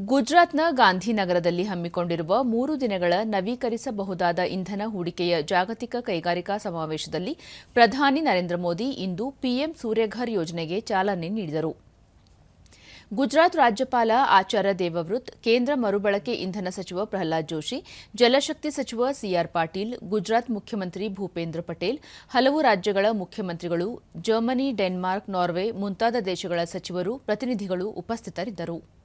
ಗುಜರಾತ್ನ ಗಾಂಧಿನಗರದಲ್ಲಿ ಹಮ್ಮಿಕೊಂಡಿರುವ ಮೂರು ದಿನಗಳ ನವೀಕರಿಸಬಹುದಾದ ಇಂಧನ ಹೂಡಿಕೆಯ ಜಾಗತಿಕ ಕೈಗಾರಿಕಾ ಸಮಾವೇಶದಲ್ಲಿ ಪ್ರಧಾನಿ ನರೇಂದ್ರ ಮೋದಿ ಇಂದು ಪಿಎಂ ಸೂರ್ಯಘರ್ ಯೋಜನೆಗೆ ಚಾಲನೆ ನೀಡಿದರು. ಗುಜರಾತ್ ರಾಜ್ಯಪಾಲ ಆಚಾರ್ಯ ದೇವವೃತ್ ಕೇಂದ್ರ ಮರುಬಳಕೆ ಇಂಧನ ಸಚಿವ ಪ್ರಹ್ಲಾದ್ ಜೋಶಿ, ಜಲಶಕ್ತಿ ಸಚಿವ ಸಿಆರ್ ಪಾಟೀಲ್, ಗುಜರಾತ್ ಮುಖ್ಯಮಂತ್ರಿ ಭೂಪೇಂದ್ರ ಪಟೇಲ್, ಹಲವು ರಾಜ್ಯಗಳ ಮುಖ್ಯಮಂತ್ರಿಗಳು, ಜರ್ಮನಿ, ಡೆನ್ಮಾರ್ಕ್, ನಾರ್ವೆ ಮುಂತಾದ ದೇಶಗಳ ಸಚಿವರು, ಪ್ರತಿನಿಧಿಗಳು ಉಪಸ್ಥಿತರಿದ್ದರು.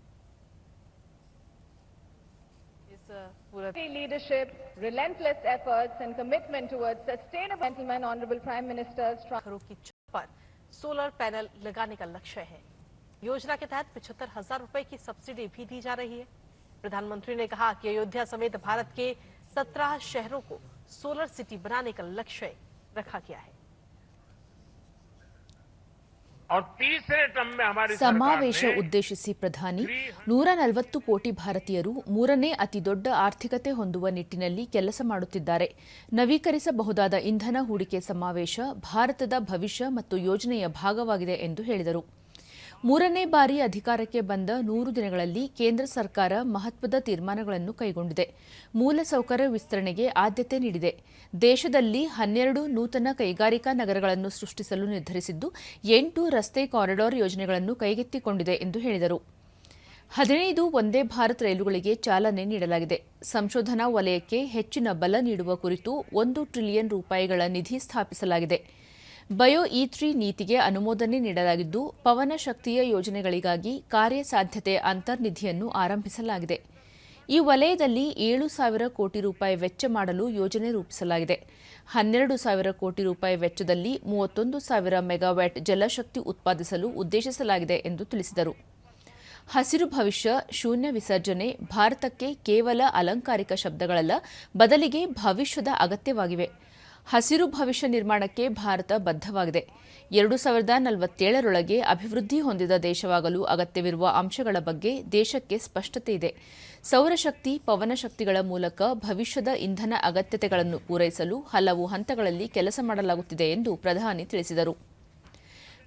Leadership, relentless efforts and commitment towards sustainable gentlemen, honorable prime ministers, घरों की छत पर सोलर पैनल लगाने का लक्ष्य है। योजना के तहत पिछहत्तर हज़ार रुपए की सब्सिडी भी दी जा रही है। प्रधानमंत्री ने कहा कि अयोध्या समेत भारत के सत्रह शहरों को सोलर सिटी बनाने का लक्ष्य रखा गया है। ಸಮಾವೇಶ ಉದ್ದೇಶಿಸಿ ಪ್ರಧಾನಿ ನೂರ ನಲವತ್ತು ಕೋಟಿ ಭಾರತೀಯರು ಮೂರನೇ ಅತಿದೊಡ್ಡ ಆರ್ಥಿಕತೆ ಹೊಂದುವ ನಿಟ್ಟಿನಲ್ಲಿ ಕೆಲಸ ಮಾಡುತ್ತಿದ್ದಾರೆ. ನವೀಕರಿಸಬಹುದಾದ ಇಂಧನ ಹೂಡಿಕೆ ಸಮಾವೇಶ ಭಾರತದ ಭವಿಷ್ಯ ಮತ್ತು ಯೋಜನೆಯ ಭಾಗವಾಗಿದೆ ಎಂದು ಹೇಳಿದರು. ಮೂರನೇ ಬಾರಿ ಅಧಿಕಾರಕ್ಕೆ ಬಂದ ನೂರು ದಿನಗಳಲ್ಲಿ ಕೇಂದ್ರ ಸರ್ಕಾರ ಮಹತ್ವದ ತೀರ್ಮಾನಗಳನ್ನು ಕೈಗೊಂಡಿದೆ. ಮೂಲಸೌಕರ್ಯ ವಿಸ್ತರಣೆಗೆ ಆದ್ಯತೆ ನೀಡಿದೆ. ದೇಶದಲ್ಲಿ ಹನ್ನೆರಡು ನೂತನ ಕೈಗಾರಿಕಾ ನಗರಗಳನ್ನು ಸೃಷ್ಟಿಸಲು ನಿರ್ಧರಿಸಿದ್ದು, ಎಂಟು ರಸ್ತೆ ಕಾರಿಡಾರ್ ಯೋಜನೆಗಳನ್ನು ಕೈಗೆತ್ತಿಕೊಂಡಿದೆ ಎಂದು ಹೇಳಿದರು. ಹದಿನೈದು ಒಂದೇ ಭಾರತ್ ರೈಲುಗಳಿಗೆ ಚಾಲನೆ ನೀಡಲಾಗಿದೆ. ಸಂಶೋಧನಾ ವಲಯಕ್ಕೆ ಹೆಚ್ಚಿನ ಬಲ ನೀಡುವ ಕುರಿತು ಒಂದು ಟ್ರಿಲಿಯನ್ ರೂಪಾಯಿಗಳ ನಿಧಿ ಸ್ಥಾಪಿಸಲಾಗಿದೆ. ಬಯೋ ಇ ತ್ರೀ ನೀತಿಗೆ ಅನುಮೋದನೆ ನೀಡಲಾಗಿದ್ದು, ಪವನ ಶಕ್ತಿಯ ಯೋಜನೆಗಳಿಗಾಗಿ ಕಾರ್ಯಸಾಧ್ಯತೆ ಅಂತರ್ನಿಧಿಯನ್ನು ಆರಂಭಿಸಲಾಗಿದೆ. ಈ ವಲಯದಲ್ಲಿ ಏಳು ಸಾವಿರ ಕೋಟಿ ರೂಪಾಯಿ ವೆಚ್ಚ ಮಾಡಲು ಯೋಜನೆ ರೂಪಿಸಲಾಗಿದೆ. ಹನ್ನೆರಡು ಸಾವಿರ ಕೋಟಿ ರೂಪಾಯಿ ವೆಚ್ಚದಲ್ಲಿ ಮೂವತ್ತೊಂದು ಸಾವಿರ ಮೆಗಾವ್ಯಾಟ್ ಜಲಶಕ್ತಿ ಉತ್ಪಾದಿಸಲು ಉದ್ದೇಶಿಸಲಾಗಿದೆ ಎಂದು ತಿಳಿಸಿದರು. ಹಸಿರು ಭವಿಷ್ಯ, ಶೂನ್ಯ ವಿಸರ್ಜನೆ, ಭಾರತಕ್ಕೆ ಕೇವಲ ಅಲಂಕಾರಿಕ ಶಬ್ದಗಳಲ್ಲ, ಬದಲಿಗೆ ಭವಿಷ್ಯದ ಅಗತ್ಯವಾಗಿವೆ. ಹಸಿರು ಭವಿಷ್ಯ ನಿರ್ಮಾಣಕ್ಕೆ ಭಾರತ ಬದ್ಧವಾಗಿದೆ. ಎರಡು ಸಾವಿರದ ನಲವತ್ತೇಳರೊಳಗೆ ಅಭಿವೃದ್ಧಿ ಹೊಂದಿದ ದೇಶವಾಗಲು ಅಗತ್ಯವಿರುವ ಅಂಶಗಳ ಬಗ್ಗೆ ದೇಶಕ್ಕೆ ಸ್ಪಷ್ಟತೆ ಇದೆ. ಸೌರಶಕ್ತಿ ಪವನಶಕ್ತಿಗಳ ಮೂಲಕ ಭವಿಷ್ಯದ ಇಂಧನ ಅಗತ್ಯತೆಗಳನ್ನು ಪೂರೈಸಲು ಹಲವು ಹಂತಗಳಲ್ಲಿ ಕೆಲಸ ಮಾಡಲಾಗುತ್ತಿದೆ ಎಂದು ಪ್ರಧಾನಿ ತಿಳಿಸಿದರು.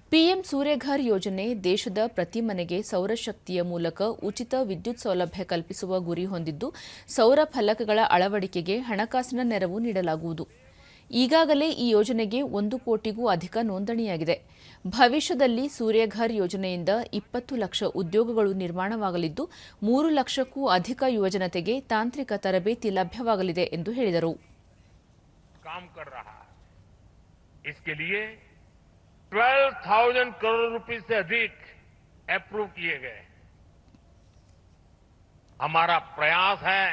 ಪಿಎಂ ಸೂರ್ಯಘರ್ ಯೋಜನೆ ದೇಶದ ಪ್ರತಿ ಮನೆಗೆ ಸೌರಶಕ್ತಿಯ ಮೂಲಕ ಉಚಿತ ವಿದ್ಯುತ್ ಸೌಲಭ್ಯ ಕಲ್ಪಿಸುವ ಗುರಿ ಹೊಂದಿದ್ದು, ಸೌರ ಫಲಕಗಳ ಅಳವಡಿಕೆಗೆ ಹಣಕಾಸಿನ ನೆರವು ನೀಡಲಾಗುವುದು. ಈಗಾಗಲೇ ಈ ಯೋಜನೆಗೆ ಒಂದು ಕೋಟಿಗೂ ಅಧಿಕ ನೋಂದಣಿಯಾಗಿದೆ ಭವಿಷ್ಯದಲ್ಲಿ ಸೂರ್ಯಘರ್ ಯೋಜನೆಯಿಂದ ಇಪ್ಪತ್ತು ಲಕ್ಷ ಉದ್ಯೋಗಗಳು ನಿರ್ಮಾಣವಾಗಲಿದ್ದು ಮೂರು ಲಕ್ಷಕ್ಕೂ ಅಧಿಕ ಯುವಜನತೆಗೆ ತಾಂತ್ರಿಕ ತರಬೇತಿ ಲಭ್ಯವಾಗಲಿದೆ ಎಂದು ಹೇಳಿದರು काम कर रहा है इसके लिए 12,000 करोड़ रुपए से अधिक अप्रूव किए गए हमारा प्रयास है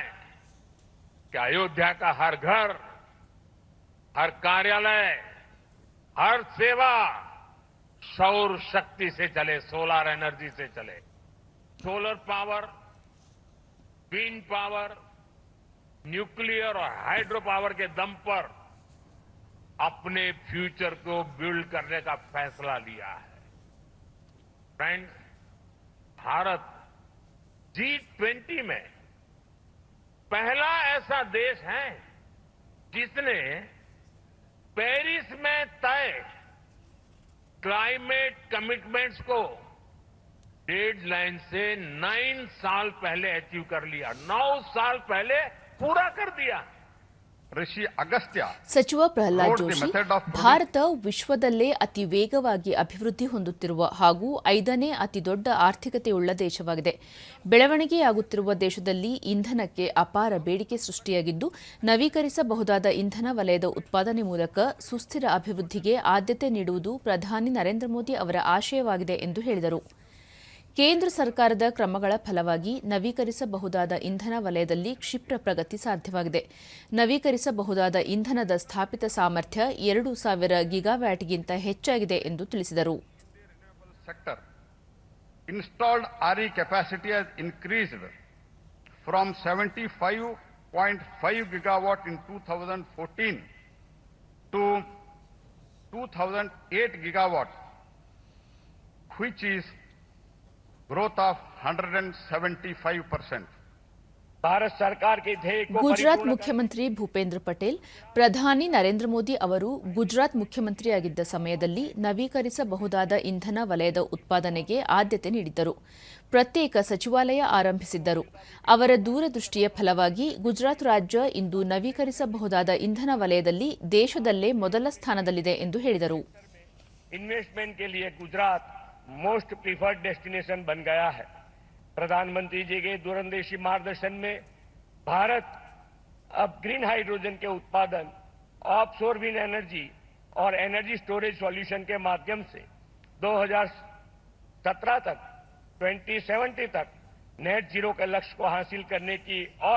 कि अयोध्या का हर घर हर कार्यालय, हर सेवा सौर शक्ति से चले, सोलर एनर्जी से चले। Solar power, wind power, nuclear और हाइड्रो पावर के दम पर अपने फ्यूचर को बिल्ड करने का फैसला लिया है। फ्रेंड्स, भारत जी ट्वेंटी में पहला ऐसा देश है जिसने पेरिस में तय क्लाइमेट कमिटमेंट्स को डेडलाइन से नाइन साल पहले अचीव कर लिया, नौ साल पहले पूरा कर दिया। ಸಚಿವ ಪ್ರಹ್ಲಾದ್ ಜೋಶಿ ಭಾರತ ವಿಶ್ವದಲ್ಲೇ ಅತಿ ವೇಗವಾಗಿ ಅಭಿವೃದ್ಧಿ ಹೊಂದುತ್ತಿರುವ ಹಾಗೂ ಐದನೇ ಅತಿ ದೊಡ್ಡ ಆರ್ಥಿಕತೆಯುಳ್ಳ ದೇಶವಾಗಿದೆ. ಬೆಳವಣಿಗೆಯಾಗುತ್ತಿರುವ ದೇಶದಲ್ಲಿ ಇಂಧನಕ್ಕೆ ಅಪಾರ ಬೇಡಿಕೆ ಸೃಷ್ಟಿಯಾಗಿದ್ದು ನವೀಕರಿಸಬಹುದಾದ ಇಂಧನ ವಲಯದ ಉತ್ಪಾದನೆ ಮೂಲಕ ಸುಸ್ಥಿರ ಅಭಿವೃದ್ಧಿಗೆ ಆದ್ಯತೆ ನೀಡುವುದು ಪ್ರಧಾನಿ ನರೇಂದ್ರ ಮೋದಿ ಅವರ ಆಶಯವಾಗಿದೆ ಎಂದು ಹೇಳಿದರು. ಕೇಂದ್ರ ಸರ್ಕಾರದ ಕ್ರಮಗಳ ಫಲವಾಗಿ ನವೀಕರಿಸಬಹುದಾದ ಇಂಧನ ವಲಯದಲ್ಲಿ ಕ್ಷಿಪ್ರ ಪ್ರಗತಿ ಸಾಧ್ಯವಾಗಿದೆ. ನವೀಕರಿಸಬಹುದಾದ ಇಂಧನದ ಸ್ಥಾಪಿತ ಸಾಮರ್ಥ್ಯ ಎರಡು ಸಾವಿರ ಗಿಗಾವ್ಯಾಟ್ಗಿಂತ ಹೆಚ್ಚಾಗಿದೆ ಎಂದು ತಿಳಿಸಿದರು. Sector. Installed RE capacity has increased from 75.5 gigawatt in 2014 to 2008 gigawatt, which is Bharat ಸರ್ಕಾರ ಗುಜರಾತ್ ಮುಖ್ಯಮಂತ್ರಿ ಭೂಪೇಂದ್ರ ಪಟೇಲ್ ಪ್ರಧಾನಿ ನರೇಂದ್ರ ಮೋದಿ ಅವರು ಗುಜರಾತ್ ಮುಖ್ಯಮಂತ್ರಿಯಾಗಿದ್ದ ಸಮಯದಲ್ಲಿ ನವೀಕರಿಸಬಹುದಾದ ಇಂಧನ ವಲಯದ ಉತ್ಪಾದನೆಗೆ ಆದ್ಯತೆ ನೀಡಿದ್ದರು. ಪ್ರತ್ಯೇಕ ಸಚಿವಾಲಯ ಆರಂಭಿಸಿದ್ದರು. ಅವರ ದೂರದೃಷ್ಟಿಯ ಫಲವಾಗಿ ಗುಜರಾತ್ ರಾಜ್ಯ ಇಂದು ನವೀಕರಿಸಬಹುದಾದ ಇಂಧನ ವಲಯದಲ್ಲಿ ದೇಶದಲ್ಲೇ ಮೊದಲ ಸ್ಥಾನದಲ್ಲಿದೆ ಎಂದು ಹೇಳಿದರು. मोस्ट प्रीफर्ड डेस्टिनेशन बन गया है। प्रधानमंत्री जी के दूरंदेशी मार्गदर्शन में भारत अब ग्रीन हाइड्रोजन के उत्पादन ऑफशोर एनर्जी और एनर्जी स्टोरेज सॉल्यूशन के माध्यम से 2017 तक 2070 तक नेट ज़ीरो के लक्ष्य को हासिल करने की और